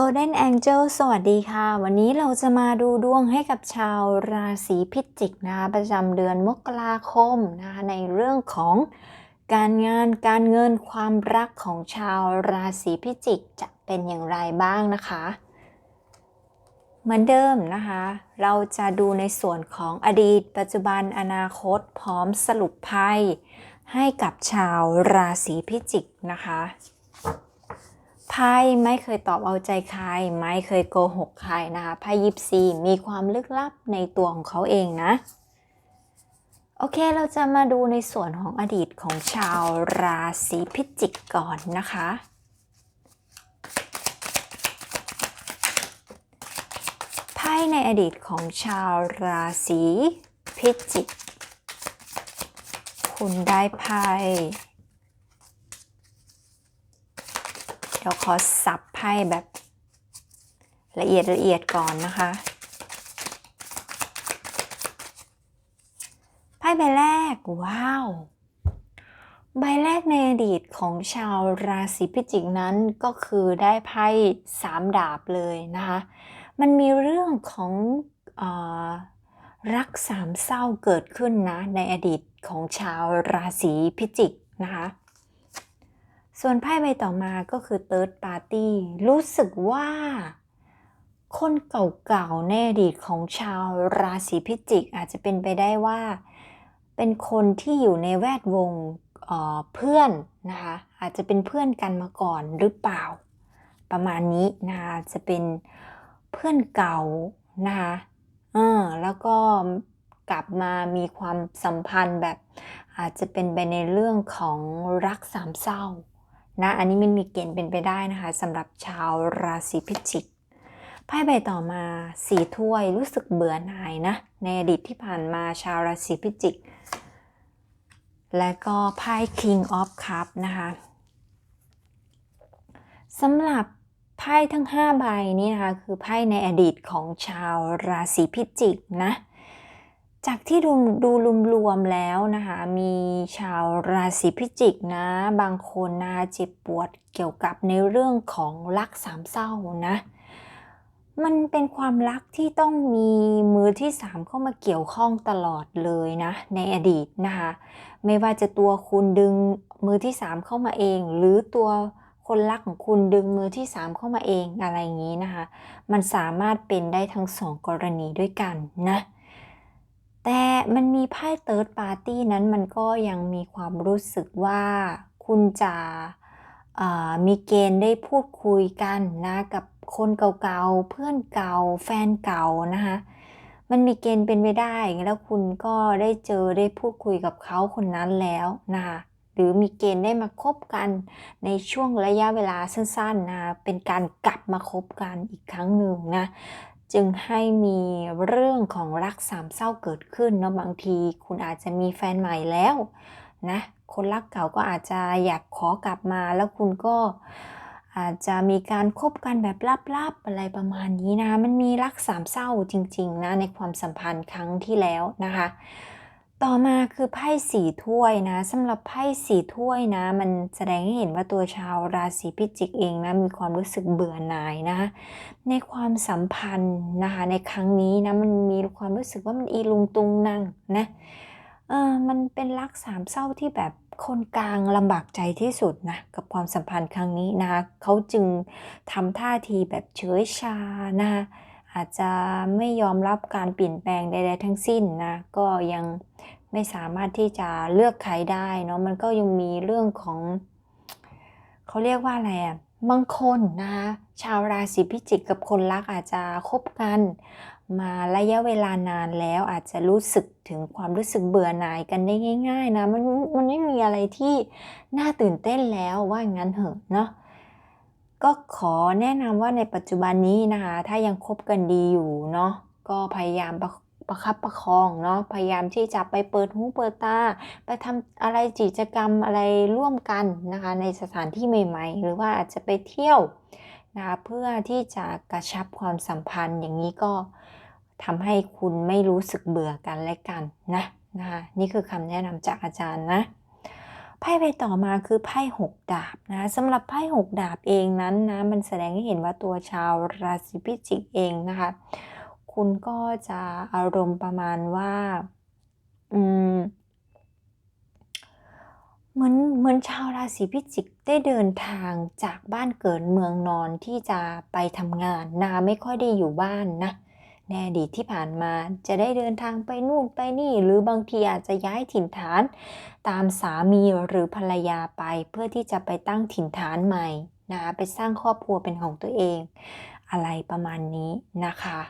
Golden Angel สวัสดีค่ะ วันนี้เราจะมาดูดวงให้กับชาวราศีพิจิกนะคะประจำเดือนมกราคมนะคะในเรื่องของการงานการเงินความรักของชาวราศีพิจิกจะเป็นอย่างไรบ้างนะคะ เหมือนเดิมนะคะ เราจะดูในส่วนของอดีต ปัจจุบันอนาคตพร้อมสรุปไพ่ให้กับชาวราศีพิจิกนะคะ ไพ่ไม่เคยตอบเอาใจใคร ไม่เคยโกหกใครนะคะไพ่ยิปซีมีความลึกลับในตัวของเขาเองนะ โอเคเราจะมาดูในส่วนของอดีตของชาวราศีพิจิกก่อนนะคะ ไพ่ในอดีตของชาวราศีพิจิก คุณได้ไพ่ เดี๋ยวขอสับไพ่แบบละเอียดละเอียดก่อนนะคะไพ่ใบแรก ว้าว ใบแรกในอดีตของชาวราศีพิจิกนั้นก็คือได้ไพ่สามดาบเลยนะคะ มันมีเรื่องของอรักสามเศร้าเกิดขึ้นนะในอดีตของชาวราศีพิจิกนะคะ ส่วนไพ่ใบต่อมาก็คือ Third Party รู้สึกว่า คนเก่าๆในอดีตของชาวราศีพิจิก อาจจะเป็นไปได้ว่า เป็นคนที่อยู่ในแวดวงเเพื่อนนะคะอาจจะเป็นเพื่อนกันมาก่อนหรือเปล่า ประมาณนี้นะคะจะเป็นเพื่อนเก่านะคะเออแล้วก็กลับมามีความสัมพันธ์แบบอาจจะเป็นไปในเรื่องของรักสามเศร้า นะอันนี้มันมีเกณฑ์เป็นไปได้นะคะสำหรับชาวราศีพิจิกไพ่ใบต่อมาสีถ้วยรู้สึกเบื่อหน่ายนะในอดีตที่ผ่านมาชาวราศีพิจิก และก็ไพ่ King of Cup นะคะสำหรับไพ่ทั้ง 5 ใบนี้นะคะคือไพ่ในอดีตของชาวราศีพิจิกนะ จากที่ดูดูรวมๆแล้วนะคะ มีชาวราศีพิจิกนะ บางคนนะเจ็บปวดเกี่ยวกับในเรื่องของรักสามเศร้านะ มันเป็นความรักที่ต้องมีมือที่สามเข้ามาเกี่ยวข้องตลอดเลยนะ ในอดีตนะคะ ไม่ว่าจะตัวคุณดึงมือที่สามเข้ามาเอง หรือตัวคนรักของคุณดึงมือที่สามเข้ามาเองอะไรอย่างนี้นะคะ มันสามารถเป็นได้ทั้งสองกรณีด้วยกันนะ แต่มันมีไพ่เติร์ดปาร์ตี้นั้นมันก็ยังมีความรู้สึกว่าคุณจะมีเกณฑ์ได้พูดคุยกันนะกับคนเก่าๆ เพื่อนเก่า แฟนเก่านะคะมันมีเกณฑ์เป็นไปได้ แล้วคุณก็ได้เจอได้พูดคุยกับเขาคนนั้นแล้วนะคะหรือมีเกณฑ์ได้มาคบกันในช่วงระยะเวลาสั้นๆนะเป็นการกลับมาคบกันอีกครั้งหนึ่งนะ จึงให้มีเรื่องของรักสามเศร้าเกิดขึ้นเนาะบางทีคุณอาจจะมีแฟนใหม่แล้วนะคนรักเก่าก็อาจจะอยากขอกลับมาแล้วคุณก็อาจจะมีการคบกันแบบลับๆอะไรประมาณนี้นะ มันมีรักสามเศร้าจริง ๆ นะ ในความสัมพันธ์ครั้งที่แล้วนะคะ ต่อมาคือไพ่สี่ถ้วยนะสำหรับไพ่สี่ถ้วยนะ มันแสดงให้เห็นว่าตัวชาวราศีพิจิกเองนะมีความรู้สึกเบื่อหน่ายนะ ในความสัมพันธ์นะคะในครั้งนี้นะมันมีความรู้สึกว่ามันอีลุงตุงนั่งนะเออมันเป็นรักสามเศร้าที่แบบคนกลางลำบากใจที่สุดนะกับความสัมพันธ์ครั้งนี้นะคะเขาจึงทำท่าทีแบบเฉยชานะคะ อาจจะไม่ยอมรับการเปลี่ยนแปลงใดๆทั้งสิ้นนะ ก็ยังไม่สามารถที่จะเลือกใครได้เนาะมันก็ยังมีเรื่องของเขาเรียกว่าอะไรอะบางคนนะคะชาวราศีพิจิกกับคนรักอาจจะคบกัน มาระยะเวลานานแล้วอาจจะรู้สึกถึงความรู้สึกเบื่อหน่ายกันได้ง่าย ๆ นะมันมันไม่มีอะไรที่น่าตื่นเต้นแล้วว่างั้นเถอะเนาะ ก็ขอแนะนำว่าในปัจจุบันนี้นะคะ ถ้ายังคบกันดีอยู่เนาะก็พยายามประประคับประคองเนาะพยายามที่จะไปเปิดหูเปิดตา ไปทำอะไรกิจกรรมอะไรร่วมกันนะคะ ในสถานที่ใหม่ ๆ หรือว่าอาจจะไปเที่ยวนะคะเพื่อที่จะกระชับความสัมพันธ์อย่างนี้ก็ทำให้คุณไม่รู้สึกเบื่อกันและกันนะนะคะนี่คือคำแนะนำจากอาจารย์นะ ไพ่ใบต่อมาคือไพ่หกดาบนะสำหรับไพ่หกดาบเองนั้นนะมันแสดงให้เห็นว่าตัวชาวราศีพิจิกเองนะคะ คุณก็จะอารมณ์ประมาณว่าอืมเหมือนเหมือนชาวราศีพิจิกได้เดินทางจากบ้านเกิดเมืองนอนที่จะไปทำงานนะไม่ค่อยได้อยู่บ้านนะ ในอดีตที่ผ่านมาจะได้เดินทางไปนู่นไปนี่ หรือบางทีอาจจะย้ายถิ่นฐาน ตามสามีหรือภรรยาไปเพื่อที่จะไปตั้งถิ่นฐานใหม่นะคะไปสร้างครอบครัวเป็นของตัวเอง อะไรประมาณนี้นะคะ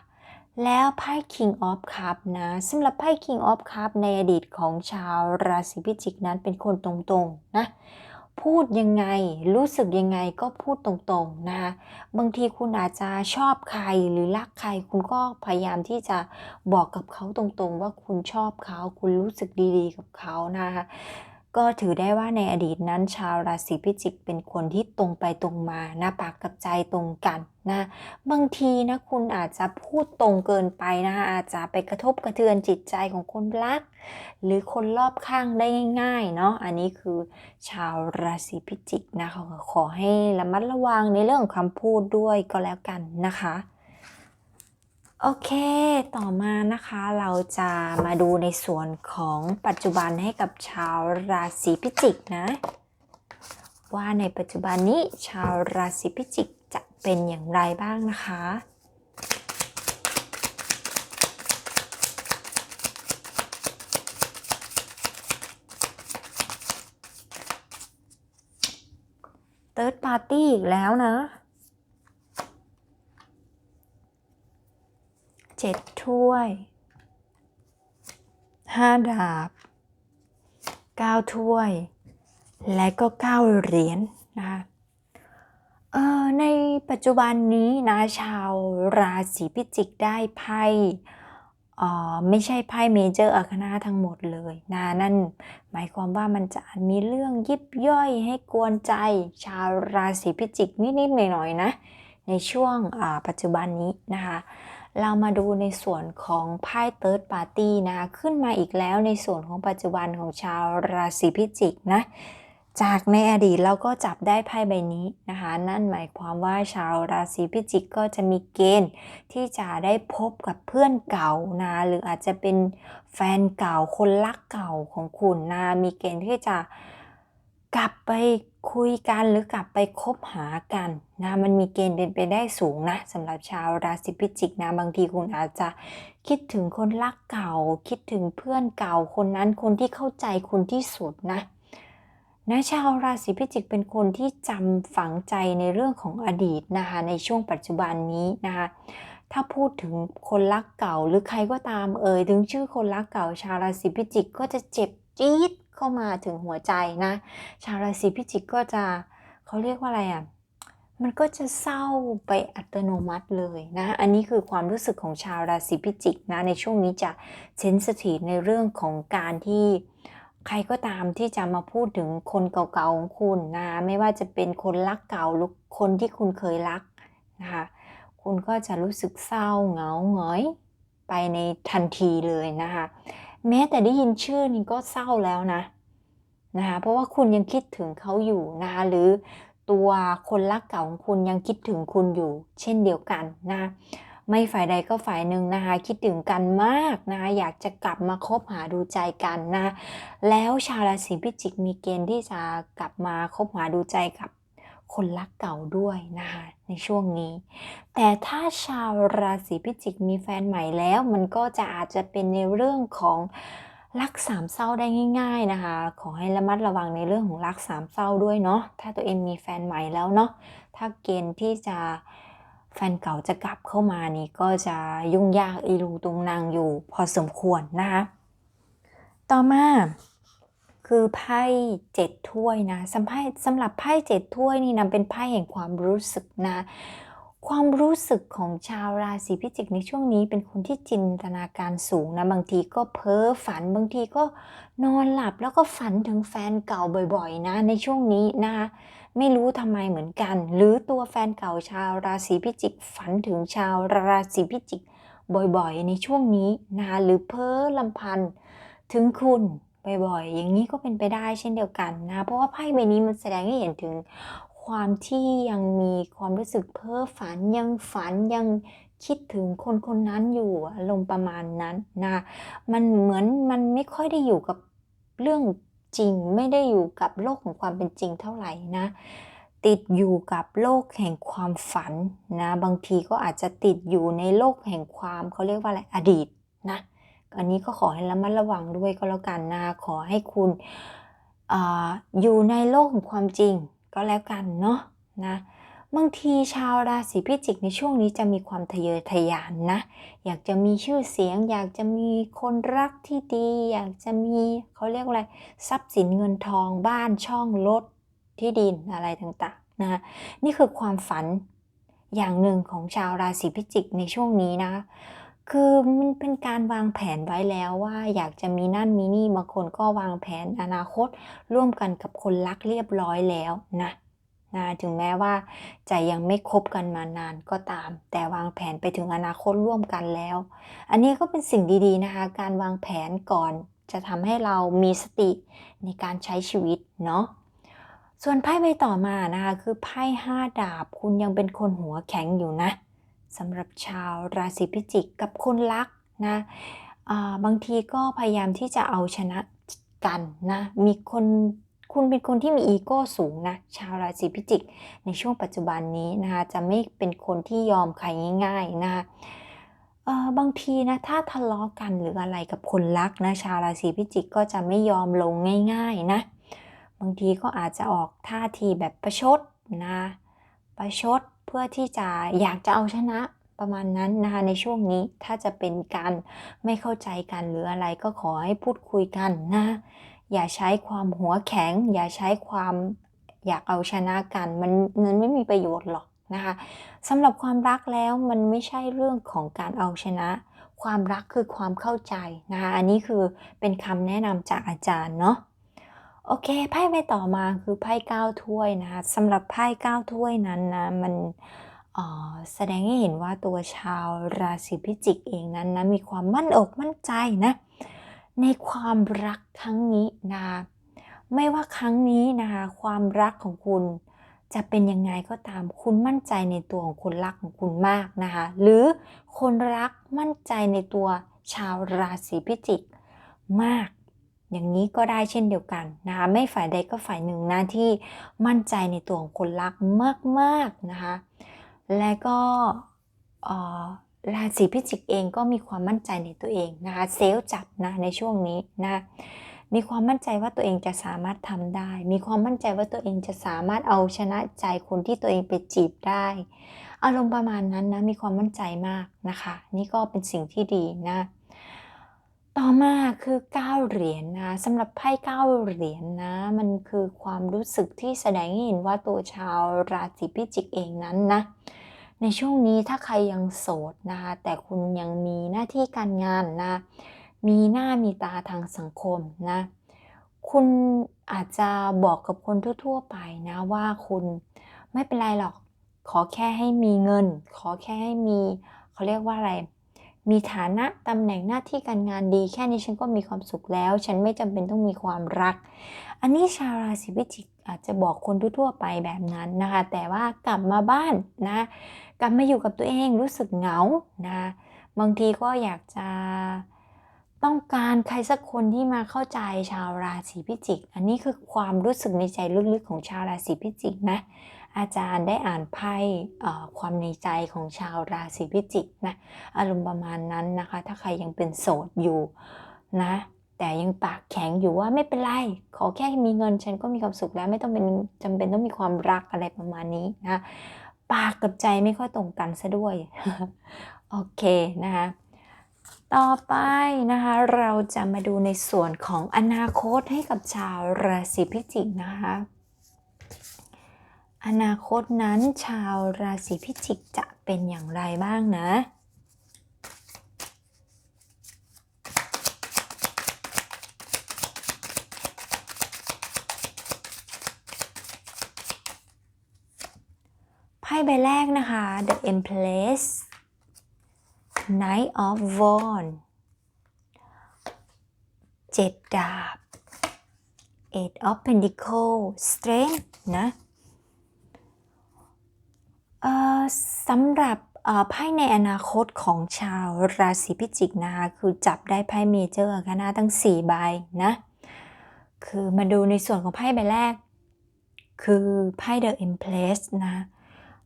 แล้วไพ่ King of Cup นะสำหรับไพ่ King of Cup ในอดีตของชาวราศีพิจิกนั้นเป็นคนตรงๆนะ พูดยังไง รู้สึกยังไงก็พูดตรงๆนะคะบางทีคุณอาจจะชอบใครหรือรักใคร คุณก็พยายามที่จะบอกกับเขาตรงๆ ว่าคุณชอบเขา คุณรู้สึกดีๆกับเขานะคะ ก็ถือได้ว่าในอดีตนั้นชาวราศีพิจิกเป็นคนที่ตรงไปตรงมานะปากกับใจตรงกันนะบางทีนะคุณอาจจะพูดตรงเกินไปนะคะอาจจะไปกระทบกระเทือนจิตใจของคนรัก หรือคนรอบข้างได้ง่าย ๆ เนาะอันนี้คือชาวราศีพิจิกนะคะขอให้ระมัดระวังในเรื่องของคำพูดด้วยก็แล้วกันนะคะ โอเค ต่อมานะคะเราจะมาดูในส่วนของปัจจุบันให้กับชาวราศีพิจิกนะ ว่าในปัจจุบันนี้ชาวราศีพิจิกจะเป็นอย่างไรบ้างนะคะเติร์ดปาร์ตี้อีกแล้วนะ เจ็ดถ้วยห้าดาบเก้าถ้วย และก็เก้าเหรียญนะคะเอ่อในปัจจุบันนี้นะชาวราศีพิจิกได้ไพ่เอ่อไม่ใช่ไพ่เมเจอร์อาคนาทั้งหมดเลยนะนั่นหมายความว่ามันจะมีเรื่องยิบย่อยให้กวนใจ ชาวราศีพิจิกนิดๆหน่อยๆนะ ในช่วงปัจจุบันนี้นะคะ เรามาดูในส่วนของไพ่เติร์ดปาร์ตี้นะ ขึ้นมาอีกแล้วในส่วนของปัจจุบันของชาวราศีพิจิกนะจากในอดีตเราก็จับได้ไพ่ใบนี้นะคะ นั่นหมายความว่าชาวราศีพิจิกก็จะมีเกณฑ์ที่จะได้พบกับเพื่อนเก่านะหรืออาจจะเป็นแฟนเก่าคนรักเก่าของคุณนะมีเกณฑ์ที่จะกลับไป คุยกันหรือกลับไปคบหากันนะมันมีเกณฑ์เป็นไปได้สูงนะสำหรับชาวราศีพิจิกนะบางทีคุณอาจจะคิดถึงคนรักเก่า คิดถึงเพื่อนเก่าคนนั้นคนที่เข้าใจคุณที่สุดนะนะชาวราศีพิจิกเป็นคนที่จำฝังใจในเรื่องของอดีตนะคะในช่วงปัจจุบันนี้นะคะถ้าพูดถึงคนรักเก่าหรือใครก็ตามเอ่ยถึงชื่อคนรักเก่าชาวราศีพิจิกก็จะเจ็บจี๊ด เข้ามาถึงหัวใจนะ ชาวราศีพิจิกก็จะเขาเรียกว่าอะไรอะมันก็จะเศร้าไปอัตโนมัติเลยนะ อันนี้คือความรู้สึกของชาวราศีพิจิกนะ ในช่วงนี้จะเซนสทีฟในเรื่องของการที่ใครก็ตามที่จะมาพูดถึงคนเก่าๆของคุณนะ ไม่ว่าจะเป็นคนรักเก่าหรือคนที่คุณเคยรักนะคะคุณก็จะรู้สึกเศร้าเหงาหงอยไปในทันทีเลยนะคะ แม้แต่ได้ยินชื่อนี้ก็เศร้าแล้วนะนะคะเพราะว่าคุณยังคิดถึงเขาอยู่นะคะหรือตัวคนรักเก่าของคุณยังคิดถึงคุณอยู่ เช่นเดียวกันนะไม่ฝ่ายใดก็ฝ่ายหนึ่งนะคะคิดถึงกันมากนะคะอยากจะกลับมาคบหาดูใจกันนะแล้วชาวราศีพิจิกมีเกณฑ์ที่จะกลับมาคบหาดูใจกับ คนรักเก่าด้วยนะคะในช่วงนี้ แต่ถ้าชาวราศีพิจิกมีแฟนใหม่แล้ว มันก็จะอาจจะเป็นในเรื่องของรักสามเศร้าได้ง่าย ๆนะคะ ขอให้ระมัดระวังในเรื่องของรักสามเศร้าด้วยเนาะถ้าตัวเองมีแฟนใหม่แล้วเนาะถ้าเกณฑ์ที่จะแฟนเก่าจะกลับเข้ามานี่ก็จะยุ่งยากอีลุงตุงนางอยู่พอสมควรนะคะต่อมา คือไพ่เจ็ดถ้วยนะสำไพ่สำหรับไพ่เจ็ดถ้วยนี่นะเป็นไพ่แห่งความรู้สึกนะ ความรู้สึกของชาวราศีพิจิกในช่วงนี้เป็นคนที่จินตนาการสูงนะ บางทีก็เพ้อฝันบางทีก็นอนหลับแล้วก็ฝันถึงแฟนเก่าบ่อยๆ นะ ในช่วงนี้นะคะไม่รู้ทำไมเหมือนกัน หรือตัวแฟนเก่าชาวราศีพิจิก ฝันถึงชาวราศีพิจิก บ่อยๆ ในช่วงนี้นะหรือเพ้อลำพันถึงคุณ บ่อยๆ อย่างนี้ก็เป็นไปได้เช่นเดียวกันนะ เพราะว่าไพ่ใบนี้มันแสดงให้เห็นถึงความที่ยังมีความรู้สึกเพ้อฝันยังฝันยังคิดถึงคนคนนั้นอยู่อารมณ์ประมาณนั้นนะ มันเหมือนมันไม่ค่อยได้อยู่กับเรื่องจริง ไม่ได้อยู่กับโลกของความเป็นจริงเท่าไหร่นะ ติดอยู่กับโลกแห่งความฝันนะ บางทีก็อาจจะติดอยู่ในโลกแห่งความเขาเรียกว่าอะไรอดีตนะ อันนี้ก็ขอให้ระมัดระวังด้วยก็แล้วกันนะขอให้คุณออยู่ในโลกของความจริงก็แล้วกันเนาะนะบางทีชาวราศีพิจิกในช่วงนี้จะมีความทะเยอทะยานนะ อยากจะมีชื่อเสียง อยากจะมีคนรักที่ดี อยากจะมีเขาเรียกอะไรทรัพย์สินเงินทองบ้านช่องรถที่ดินอะไรต่างๆนะนี่คือความฝันอย่างหนึ่งของชาวราศีพิจิกในช่วงนี้นะ คือมันเป็นการวางแผนไว้แล้วว่าอยากจะมีนั่นมีนี่บางคนก็วางแผนอนาคต ร่วมกันกับคนรักเรียบร้อยแล้วนะนะถึงแม้ว่าจะยังไม่คบกันมานานก็ตาม แต่วางแผนไปถึงอนาคตร่วมกันแล้ว อันนี้ก็เป็นสิ่งดีๆนะคะ การวางแผนก่อนจะทำให้เรามีสติในการใช้ชีวิตเนาะส่วนไพ่ใบต่อมานะคะ คือไพ่ห้าดาบคุณยังเป็นคนหัวแข็งอยู่นะ สำหรับชาวราศีพิจิกกับคนรักนะบางทีก็พยายามที่จะเอาชนะกันนะมีคนคุณเป็นคนที่มีอีโก้สูงนะชาวราศีพิจิก ในช่วงปัจจุบันนี้นะคะจะไม่เป็นคนที่ยอมใครง่าย ๆนะคะบางทีนะถ้าทะเลาะกันหรืออะไรกับคนรักนะชาวราศีพิจิกก็จะไม่ยอมลงง่าย ๆนะบางทีก็อาจจะออกท่าทีแบบประชดนะประชด เพื่อที่จะอยากจะเอาชนะประมาณนั้นนะคะในช่วงนี้ถ้าจะเป็นการไม่เข้าใจกันหรืออะไรก็ขอให้พูดคุยกันนะ อย่าใช้ความหัวแข็ง อย่าใช้ความอยากเอาชนะกันมันมันไม่มีประโยชน์หรอกนะคะสำหรับความรักแล้วมันไม่ใช่เรื่องของการเอาชนะ ความรักคือความเข้าใจนะคะอันนี้คือเป็นคำแนะนำจากอาจารย์เนาะ โอเค ไพ่ใบต่อมาคือไพ่เก้าถ้วยนะคะสำหรับไพ่เก้าถ้วยนั้นนะมันออแสดงให้เห็นว่าตัวชาวราศีพิจิกเองนั้นนะมีความมั่นอกมั่นใจนะในความรักครั้งนี้นะคะไม่ว่าครั้งนี้นะคะความรักของคุณจะเป็นยังไงก็ตามคุณมั่นใจในตัวของคนรักของคุณมากนะคะหรือคนรักมั่นใจในตัวชาวราศีพิจิกมาก อย่างนี้ก็ได้เช่นเดียวกันนะคะไม่ฝ่ายใดก็ฝ่ายหนึ่งนะที่มั่นใจในตัวของคนรักมากๆนะคะและก็ราศีพิจิกเองก็มีความมั่นใจในตัวเองนะคะเซลล์จัดนะในช่วงนี้นะมีความมั่นใจว่าตัวเองจะสามารถทำได้ มีความมั่นใจว่าตัวเองจะสามารถเอาชนะใจคนที่ตัวเองไปจีบได้ อารมณ์ประมาณนั้นนะมีความมั่นใจมากนะคะ นี่ก็เป็นสิ่งที่ดีนะ ต่อมาคือ9เหรียญนะสำหรับไพ่9เหรียญนะ มันคือความรู้สึกที่แสดงให้เห็นว่าตัวชาวราศีพิจิกเองนั้นนะ ในช่วงนี้ถ้าใครยังโสดนะคะแต่คุณยังมีหน้าที่การงานนะ มีหน้ามีตาทางสังคมนะ คุณอาจจะบอกกับคนทั่ว ๆ ไปนะว่าคุณไม่เป็นไรหรอก ขอแค่ให้มีเงิน ขอแค่ให้มีเขาเรียกว่าอะไร มีฐานะตำแหน่งหน้าที่การงานดี แค่นี้ฉันก็มีความสุขแล้ว ฉันไม่จำเป็นต้องมีความรัก อันนี้ชาวราศีพิจิกอาจจะบอกคนทั่วๆไปแบบนั้นนะคะ แต่ว่ากลับมาบ้านนะ กลับมาอยู่กับตัวเองรู้สึกเหงานะบางทีก็อยากจะต้องการใครสักคนที่มาเข้าใจชาวราศีพิจิก อันนี้คือความรู้สึกในใจลึกๆของชาวราศีพิจิกนะ อาจารย์ได้อ่านไพ่ความในใจของชาวราศีพิจิกนะอารมณ์ประมาณนั้นนะคะ ถ้าใครยังเป็นโสดอยู่นะแต่ยังปากแข็งอยู่ว่าไม่เป็นไร ขอแค่มีเงินฉันก็มีความสุขแล้วไม่ต้องเป็นจำเป็นต้องมีความรักอะไรประมาณนี้นะปากกับใจไม่ค่อยตรงกันซะด้วย โอเคนะคะต่อไปนะคะเราจะมาดูในส่วนของอนาคตให้กับชาวราศีพิจิกนะคะ อนาคตนั้นชาวราศีพิจิกจะเป็นอย่างไรบ้างนะ ไพ่ใบแรกนะคะ The Empress Knight of Wands เจ็ดดาบ eight of pentacles strength นะเอ่อ สำหรับไพ่ในอนาคตของชาวราศีพิจิกนะคะ คือจับได้ไพ่เมเจอร์คณะทั้ง 4 ใบนะ คือมาดูในส่วนของไพ่ใบแรก คือไพ่ The Empress นะ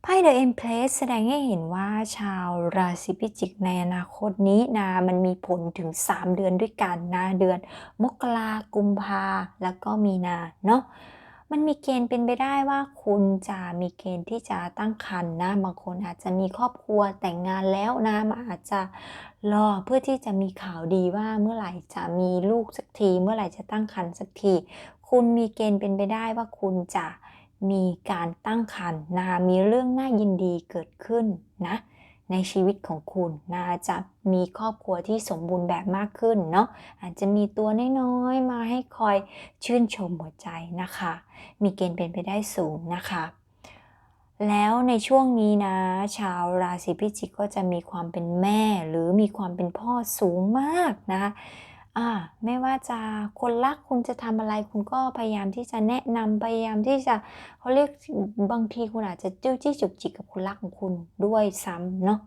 ไพ่ The Empress แสดงให้เห็นว่าชาวราศีพิจิกในอนาคตนี้นะมันมีผลถึง 3 เดือนด้วยกันนะเดือน มกรากุมภาแล้วก็มีนาเนาะ มันมีเกณฑ์เป็นไปได้ว่าคุณจะมีเกณฑ์ที่จะตั้งครรภ์นะบางคนอาจจะมีครอบครัวแต่งงานแล้วนะมันอาจจะรอเพื่อที่จะมีข่าวดีว่าเมื่อไหร่จะมีลูกสักที เมื่อไหร่จะตั้งครรภ์สักที คุณมีเกณฑ์เป็นไปได้ว่าคุณจะมีการตั้งครรภ์นะมีเรื่องน่ายินดีเกิดขึ้นนะ ในชีวิตของคุณนะจะมีครอบครัวที่สมบูรณ์แบบมากขึ้นเนาะอาจจะมีตัวน้อยๆมาให้คอยชื่นชมหัวใจนะคะ มีเกณฑ์เป็นไปได้สูงนะคะแล้วในช่วงนี้นะ ชาวราศีพิจิกก็จะมีความเป็นแม่หรือมีความเป็นพ่อสูงมากนะ อ่าไม่ว่าจะคนรักคุณจะทำอะไรคุณก็พยายามที่จะแนะนำพยายามที่จะเขาเรียกบางทีคุณอาจจะจิ้วจี้จุกจิกกับคนรักของคุณด้วยซ้ำเนาะ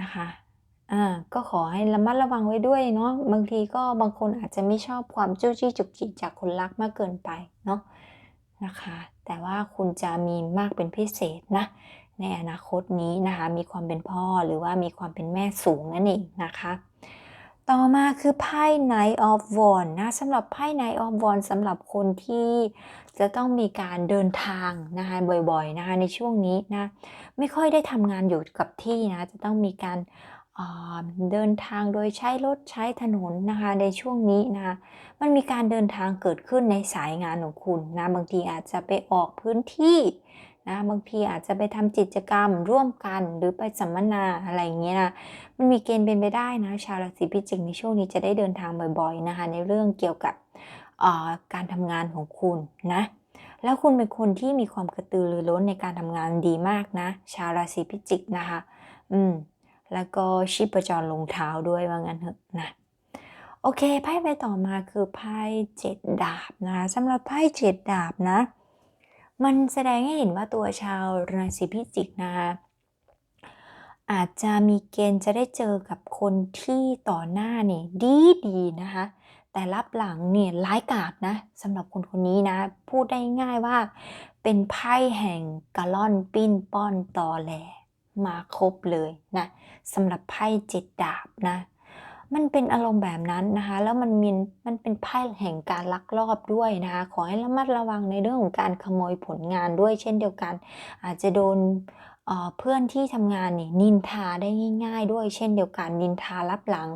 นะคะอ่าก็ขอให้ระมัดระวังไว้ด้วยเนาะบางทีก็บางคนอาจจะไม่ชอบความจิ้วจี้จุกจิกจากคนรักมากเกินไปเนาะนะคะ แต่ว่าคุณจะมีมากเป็นพิเศษนะในอนาคตนี้นะคะมีความเป็นพ่อหรือว่ามีความเป็นแม่สูงนั่นเองนะคะ ต่อมาคือไพ่ Knight of Wands นะสำหรับไพ่ Knight of Wands สำหรับคนที่จะต้องมีการเดินทางนะคะบ่อยๆนะคะในช่วงนี้นะไม่ค่อยได้ทำงานอยู่กับที่นะจะต้องมีการเดินทางโดยใช้รถใช้ถนนนะคะในช่วงนี้นะคะมันมีการเดินทางเกิดขึ้นในสายงานของคุณนะบางทีอาจจะไปออกพื้นที่ นะบางทีอาจจะไปทำกิจกรรมร่วมกันหรือไปสัมมนาอะไรอย่างเงี้ยนะมันมีเกณฑ์เป็นไปได้นะชาวราศีพิจิกในช่วงนี้จะได้เดินทางบ่อยๆนะคะในเรื่องเกี่ยวกับการทำงานของคุณนะแล้วคุณเป็นคนที่มีความกระตือรือร้นในการทำงานดีมากนะ ชาวราศีพิจิกนะคะ อืม แล้วก็ชีพจรลงเท้าด้วยว่างั้นเถอะนะ โอเค ไพ่ใบต่อมาคือไพ่เจ็ดดาบนะคะสำหรับไพ่เจ็ดดาบนะ มันแสดงให้เห็นว่าตัวชาวราศีพิจิกนะคะอาจจะมีเกณฑ์จะได้เจอกับคนที่ต่อหน้าเนี่ยดีดีนะคะ แต่รับหลังเนี่ยร้ายกาจนะสำหรับคนคนนี้นะ พูดได้ง่ายว่าเป็นไพ่แห่งกะล่อนปิ้นป้อนตอแหลมาครบเลยนะสำหรับไพ่เจ็ดดาบนะ มันเป็นอารมณ์แบบนั้นนะคะ แล้วมันมีมันเป็นไพ่แห่งการลักลอบด้วยนะคะ ขอให้ระมัดระวังในเรื่องของการขโมยผลงานด้วย เช่นเดียวกัน อาจจะโดนเพื่อนที่ทำงานนี่นินทาได้ง่าย ๆ ด้วยเช่นเดียวกันนินทารับหลัง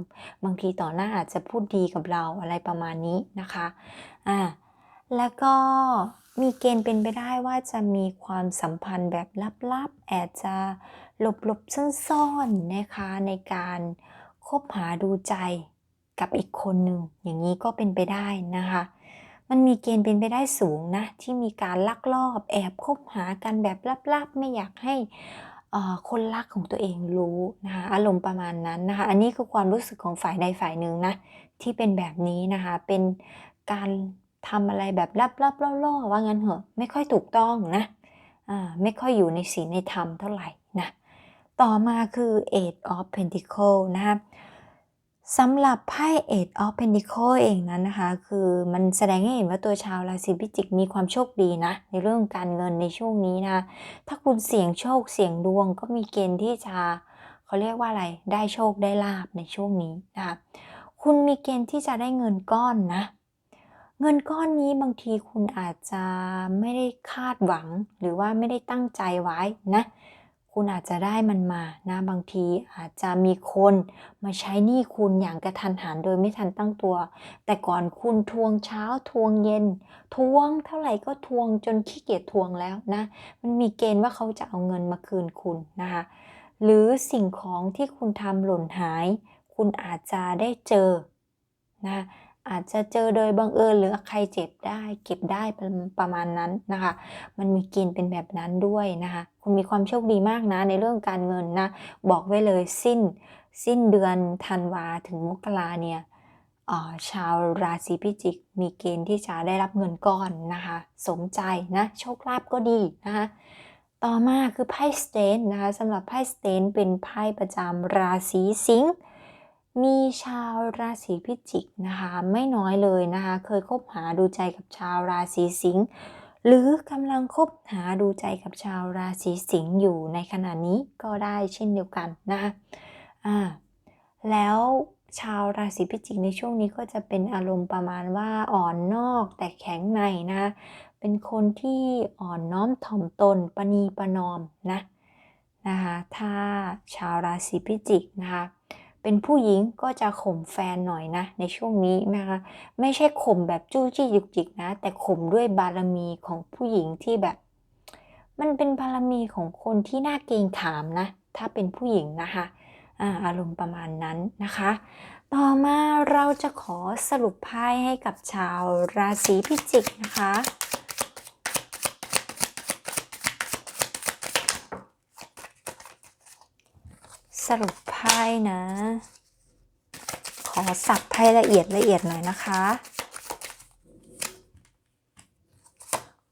บางทีต่อหน้าอาจจะพูดดีกับเราอะไรประมาณนี้นะคะอ่าแล้วก็มีเกณฑ์เป็นไปได้ว่าจะมีความสัมพันธ์แบบลับๆแอบจะหลบๆซ่อนๆนะคะในการ บหาดูใจกับอีกคนหนึ่งอย่างนี้ก็เป็นไปได้นะคะ มันมีเกณฑ์เป็นไปได้สูงนะ ที่มีการลักลอบแอบคบหากันแบบลับๆ ไม่อยากให้คนรักของตัวเองรู้นะคะอารมณ์ประมาณนั้นนะคะ อันนี้คือความรู้สึกของฝ่ายใดฝ่ายหนึ่งนะที่เป็นแบบนี้นะคะเป็นการทำอะไรแบบลับๆล่อๆว่างั้นเหอะไม่ค่อยถูกต้องนะไม่ค่อยอยู่ในศีลในธรรมเท่าไหร่ ต่อมาคือ Eight of Pentacles นะครับสำหรับไพ่ Eight of Pentacles เองนั้นนะคะ คือมันแสดงให้เห็นว่าตัวชาวราศีพิจิกมีความโชคดีนะ ในเรื่องการเงินในช่วงนี้นะ ถ้าคุณเสี่ยงโชคเสี่ยงดวงก็มีเกณฑ์ที่จะเขาเรียกว่าอะไร ได้โชคได้ลาบในช่วงนี้นะคะคุณมีเกณฑ์ที่จะได้เงินก้อนนะ เงินก้อนนี้บางทีคุณอาจจะไม่ได้คาดหวังหรือว่าไม่ได้ตั้งใจไว้นะ คุณอาจจะได้มันมานะบางทีอาจจะมีคนมาใช้หนี้คุณอย่างกระทันหันโดยไม่ทันตั้งตัว แต่ก่อนคุณทวงเช้าทวงเย็น ทวงเท่าไหร่ก็ทวงจนขี้เกียจทวงแล้วนะ มันมีเกณฑ์ว่าเขาจะเอาเงินมาคืนคุณนะคะ หรือสิ่งของที่คุณทำหล่นหาย คุณอาจจะได้เจอนะ อาจจะเจอโดยบังเอิญหรือใครเจ็บได้ เก็บได้ประมาณนั้นนะคะ มันมีเกณฑ์เป็นแบบนั้นด้วยนะคะ คุณมีความโชคดีมากนะในเรื่องการเงินนะ บอกไว้เลยสิ้น สิ้นเดือนธันวาถึงมกราเนี่ยชาวราศีพิจิก มีเกณฑ์ที่จะได้รับเงินก้อนนะคะ สมใจนะ โชคลาภก็ดีนะคะต่อมาคือไพ่สเตนนะคะสำหรับไพ่สเตนเป็นไพ่ประจำราศีสิงห์ มีชาวราศีพิจิกนะคะ ไม่น้อยเลยนะคะ เคยคบหาดูใจกับชาวราศีสิงห์หรือกำลังคบหาดูใจกับชาวราศีสิงห์อยู่ในขณะนี้ก็ได้เช่นเดียวกันนะคะอ่าแล้วชาวราศีพิจิกในช่วงนี้ก็จะเป็นอารมณ์ประมาณว่าอ่อนนอกแต่แข็งในนะคะเป็นคนที่อ่อนน้อมถ่อมตนปณีประนอมนะนะคะถ้าชาวราศีพิจิกนะคะ เป็นผู้หญิงก็จะข่มแฟนหน่อยนะ ในช่วงนี้นะคะไม่ใช่ข่มแบบจู้จี้ยุกจิกนะ แต่ข่มด้วยบารมีของผู้หญิงที่แบบ มันเป็นบารมีของคนที่น่าเกรงขามนะ ถ้าเป็นผู้หญิงนะคะอาอารมณ์ประมาณนั้นนะคะ ต่อมาเราจะขอสรุปไพ่ให้กับชาวราศีพิจิกนะคะ รุปไพ่นะ ขอสับไพ่ละเอียดละเอียดหน่อยนะคะ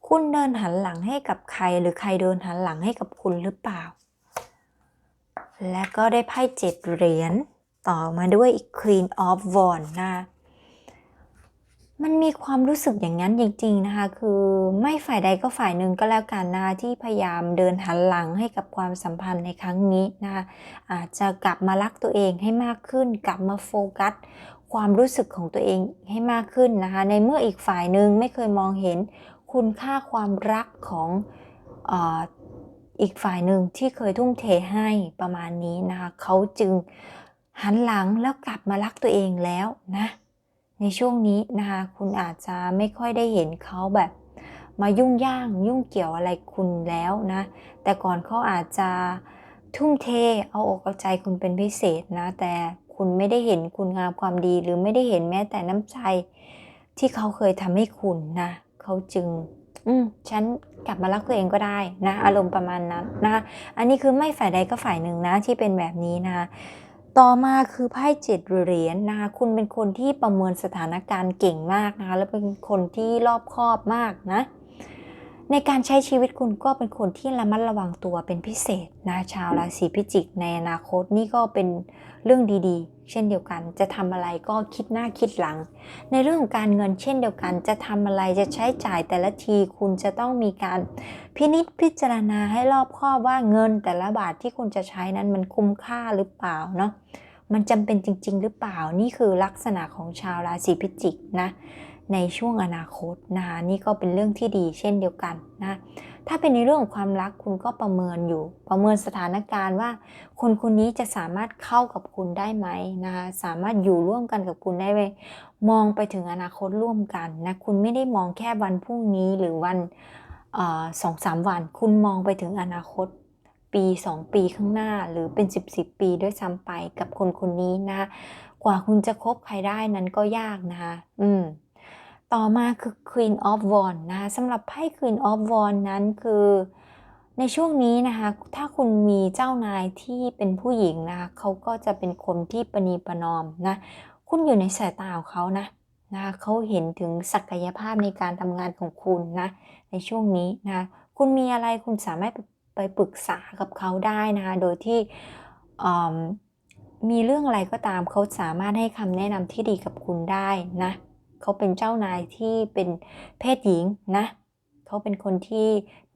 คุณเดินหันหลังให้กับใครหรือใครเดินหันหลังให้กับคุณหรือเปล่า และก็ได้ไพ่เจ็ดเหรียญต่อมาด้วย Queen of Wands นะ มันมีความรู้สึกอย่างนั้นจริงๆนะคะ คือไม่ฝ่ายใดก็ฝ่ายหนึ่งก็แล้วกันนะที่พยายามเดินหันหลังให้กับความสัมพันธ์ในครั้งนี้นะคะอาจจะกลับมารักตัวเองให้มากขึ้น กลับมาโฟกัส ความรู้สึกของตัวเองให้มากขึ้นนะคะ ในเมื่ออีกฝ่ายหนึ่งไม่เคยมองเห็นคุณค่าความรักของออีกฝ่ายหนึ่งที่เคยทุ่มเทให้ประมาณนี้นะคะเขาจึงหันหลังแล้วกลับมารักตัวเองแล้วนะ ในช่วงนี้นะคะคุณอาจจะไม่ค่อยได้เห็นเขาแบบมายุ่งย่างยุ่งเกี่ยวอะไรคุณแล้วนะ แต่ก่อนเขาอาจจะทุ่มเทเอาอกเอาใจคุณเป็นพิเศษนะ แต่คุณไม่ได้เห็นคุณงามความดีหรือไม่ได้เห็นแม้แต่น้ำใจที่เขาเคยทำให้คุณนะเขาจึง อืมฉันกลับมารักตัวเองก็ได้นะ อารมณ์ประมาณนั้นนะอันนี้คือไม่ฝ่ายใดก็ฝ่ายหนึ่งนะที่เป็นแบบนี้นะ ต่อมาคือไพ่เจ็ดเหรียญนะคะคุณเป็นคนที่ประเมินสถานการณ์เก่งมากนะคะ และเป็นคนที่รอบคอบมากนะ ในการใช้ชีวิตคุณก็เป็นคนที่ระมัดระวังตัวเป็นพิเศษนะชาวราศีพิจิกในอนาคตนี่ก็เป็นเรื่องดีๆ เช่นเดียวกัน จะทำอะไรก็คิดหน้าคิดหลัง ในเรื่องของการเงินเช่นเดียวกัน จะทำอะไรจะใช้จ่ายแต่ละทีคุณจะต้องมีการพินิจพิจารณาให้รอบคอบว่าเงินแต่ละบาทที่คุณจะใช้นั้นมันคุ้มค่าหรือเปล่าเนาะมันจำเป็นจริง ๆ หรือเปล่านี่คือลักษณะของชาวราศีพิจิกนะ ในช่วงอนาคตนะคะนี่ก็เป็นเรื่องที่ดีเช่นเดียวกันนะถ้าเป็นในเรื่องของความรักคุณก็ประเมินอยู่ ประเมินสถานการณ์ว่า คนคนนี้จะสามารถเข้ากับคุณได้ไหมนะคะสามารถอยู่ร่วมกันกับคุณได้ไหมมองไปถึงอนาคตร่วมกันนะคุณไม่ได้มองแค่วันพรุ่งนี้หรือวันสองสามวัน คุณมองไปถึงอนาคตปี 2 ปีข้างหน้าหรือเป็น 10 10ปีด้วยซ้ำไปกับคนคนนี้นะ กว่าคุณจะคบใครได้นั้นก็ยากนะคะอืม ต่อมาคือ Queen of Wands นะคะสำหรับไพ่ Queen of Wands นั้นคือในช่วงนี้นะคะ ถ้าคุณมีเจ้านายที่เป็นผู้หญิงนะคะเขาก็จะเป็นคนที่ประนีประนอมนะ คุณอยู่ในสายตาของเขานะนะเขาเห็นถึงศักยภาพในการทำงานของคุณนะ ในช่วงนี้นะ คุณมีอะไรคุณสามารถไปปรึกษากับเขาได้นะคะ โดยที่มีเรื่องอะไรก็ตามเขาสามารถให้คำแนะนำที่ดีกับคุณได้นะ เขาเป็นเจ้านายที่เป็นเพศหญิงนะเขาเป็นคนที่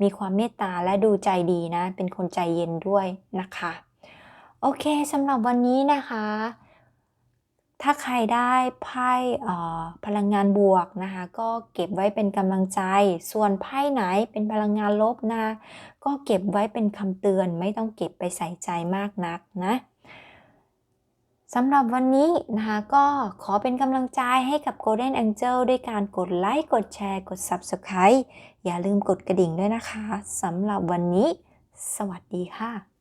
มีความเมตตาและดูใจดีนะ เป็นคนใจเย็นด้วยนะคะ โอเคสำหรับวันนี้นะคะ ถ้าใครได้ไพ่พลังงานบวกนะคะ ก็เก็บไว้เป็นกำลังใจ ส่วนไพ่ไหนเป็นพลังงานลบนะ ก็เก็บไว้เป็นคำเตือนไม่ต้องเก็บไปใส่ใจมากนักนะ สำหรับวันนี้นะคะก็ขอเป็นกำลังใจให้กับ Golden Angel ด้วยการกดไลค์กดแชร์ กด Subscribe อย่าลืมกดกระดิ่งด้วยนะคะสำหรับวันนี้ สวัสดีค่ะ